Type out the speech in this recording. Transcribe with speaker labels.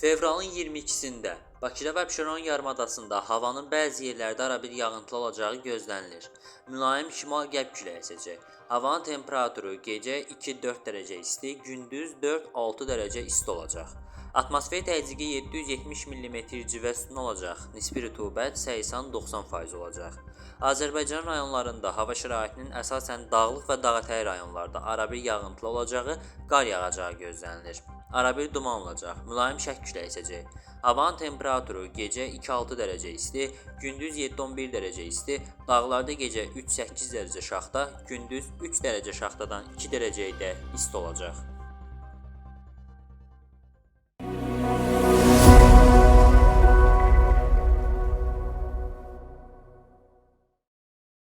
Speaker 1: Fevralın 22-sində Bakıda və Abşeron yarımadasında havanın bəzi yerlərdə arabir yağıntılı olacağı gözlənilir. Mülayim şimal-qərb küləyi əsəcək. Havanın temperaturu gecə 2-4 dərəcə isti, gündüz 4-6 dərəcə isti olacaq. Atmosfer təzyiqi 770 mm civə sütunu olacaq. Nisbi rütubət 80-90% olacaq. Azərbaycan rayonlarında hava şəraitinin əsasən dağlıq və dağətəyi rayonlarda arabir yağıntılı olacağı, qar yağacağı gözlənilir. Arabir duman olacaq. Mülayim şərq küləyi əsəcək. Havanın temperaturu gecə 2-6 dərəcə isti, gündüz 7-11 dərəcə isti, dağlarda gecə 3-8 dərəcə şaxta, gündüz 3 dərəcə şaxtadan 2 dərəcəyə də isti olacaq.